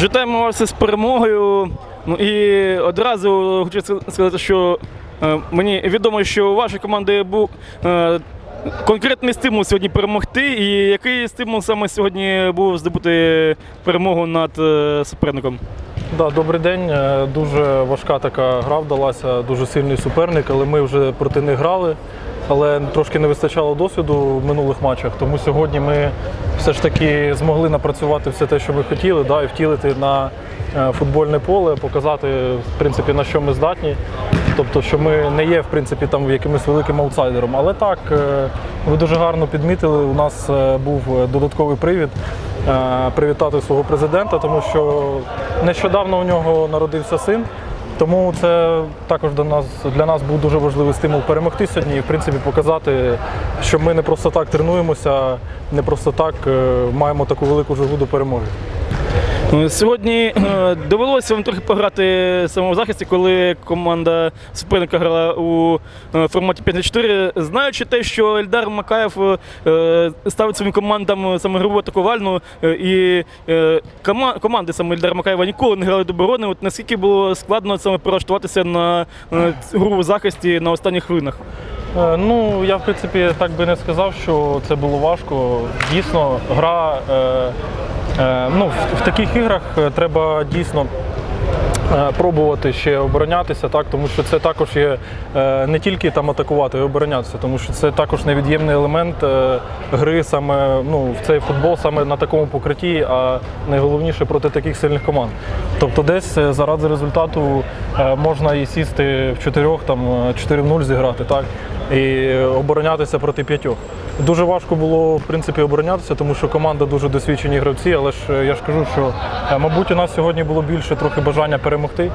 Вітаємо вас із перемогою. Ну і одразу хочу сказати, що е, мені відомо, що у вашої команди був е, конкретний стимул сьогодні перемогти. І який стимул саме сьогодні був здобути перемогу над е, суперником? Да, добрий день. Дуже важка така гра вдалася, дуже сильний суперник, але ми вже проти них грали. Але трошки не вистачало досвіду в минулих матчах. Тому сьогодні ми все ж таки змогли напрацювати все те, що ми хотіли, да, і втілити на е, футбольне поле, показати, в принципі, на що ми здатні. Тобто, що ми не є в принципі там якимось великим аутсайдером. Але так, е, ви дуже гарно підмітили. У нас е, був додатковий привід привітати свого президента, тому що нещодавно у нього народився син. Тому це також для нас для нас був дуже важливий стимул перемогти сьогодні і в принципі показати, що ми не просто так тренуємося, не просто так е, маємо таку велику жагу до перемоги. Ну, Сьогодні е, довелося вам трохи пограти саме в захисті, коли команда суперника грала у е, форматі 5-4. Знаючи те, що Ельдар Макаєв е, ставить своїм командам саме гру атакувальну, і команди саме Ельдара Макаєва ніколи не грали до оборони. От наскільки було складно саме прилаштуватися на гру захисті на останніх хвилинах? Ну, я в принципі так би не сказав, що це було важко. Дійсно, гра ну, в, таких іграх е, треба дійсно. е, Пробувати ще оборонятися, так тому що це також є е, не тільки там атакувати, й оборонятися, тому що це також невід'ємний елемент е, гри саме ну, в цей футбол саме на такому покритті, а найголовніше проти таких сильних команд. Тобто, десь е, заради результату е, можна і сісти в чотирьох, там е, 4 в 0 зіграти, так і оборонятися проти п'ятьох. Дуже важко було в принципі оборонятися, тому що команда дуже досвідчені гравці. Але ж е, я ж кажу, що е, мабуть у нас сьогодні було більше трохи бажання перемогти,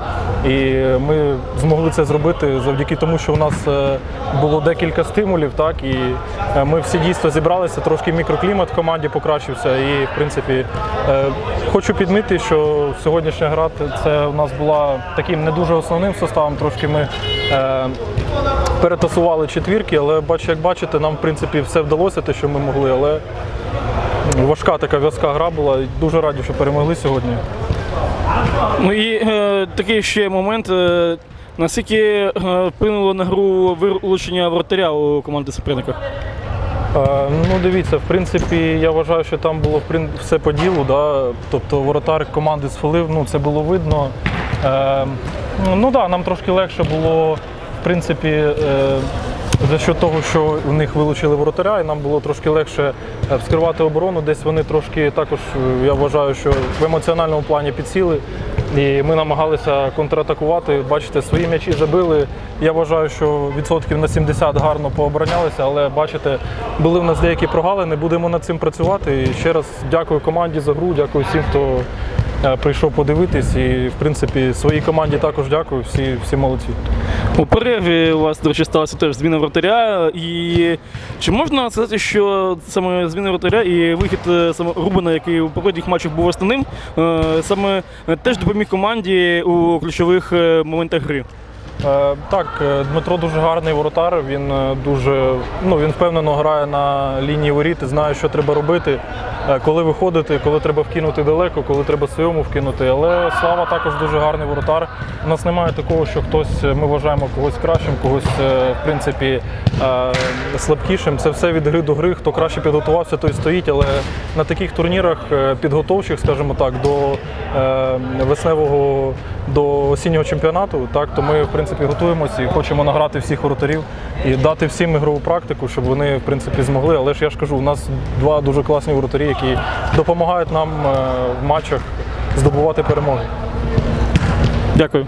і ми змогли це зробити завдяки тому, що у нас е, було декілька стимулів. Так і ми всі дійсно зібралися. Трошки мікроклімат в команді покращився. І в принципі хочу підмити, що сьогоднішня гра це у нас була таким не дуже основним составом. Трошки ми. Перетасували четвірки, але як бачите, нам в принципі все вдалося, те, що ми могли. Але важка така в'язка гра була. і Дуже раді, що перемогли сьогодні. Ну і е, такий ще момент. Е, наскільки е, вплинуло на гру вилучення вратаря у команди суперника? Е, Ну, дивіться, в принципі, я вважаю, що там було все по ділу. Да? Тобто воротар команди сфалив, ну це було видно. Е, ну так, да, нам трошки легше було, в принципі, е, за що того, що у них вилучили воротаря, і нам було трошки легше е, вскривати оборону. Десь вони трошки також, е, я вважаю, що в емоціональному плані підсіли. І ми намагалися контратакувати. Бачите, свої м'ячі забили. Я вважаю, що відсотків на 70 гарно пооборонялися, але бачите, були в нас деякі прогалини. Будемо над цим працювати. І ще раз дякую команді за гру, дякую всім, хто прийшов подивитись. І, в принципі, своїй команді також дякую. Всі, всі молодці. У перерві у вас, до речі, сталася теж зміна вратаря. І чи можна сказати, що саме зміна вратаря і вихід е, саме Рубана, який у попередніх матчах був основним, е, саме теж допоміг команді у ключових е, моментах гри? Так, Дмитро дуже гарний воротар. Він дуже ну він впевнено грає на лінії воріт і знає, що треба робити, коли виходити, коли треба вкинути далеко, коли треба своєму вкинути. Але Слава також дуже гарний воротар. У нас немає такого, що хтось е, ми вважаємо когось кращим, когось е, в принципі е, слабкішим. Це все від гри до гри. Хто краще підготувався, той стоїть. Але на таких турнірах е, підготовчих, скажімо так, до е, весневого до осіннього чемпіонату, так то ми в принципі готуємося і хочемо награти всіх воротарів і дати всім ігрову практику, щоб вони в принципі змогли. Але ж я ж кажу, у нас два дуже класні воротарі, які допомагають нам е, в матчах здобувати перемоги. Дякую.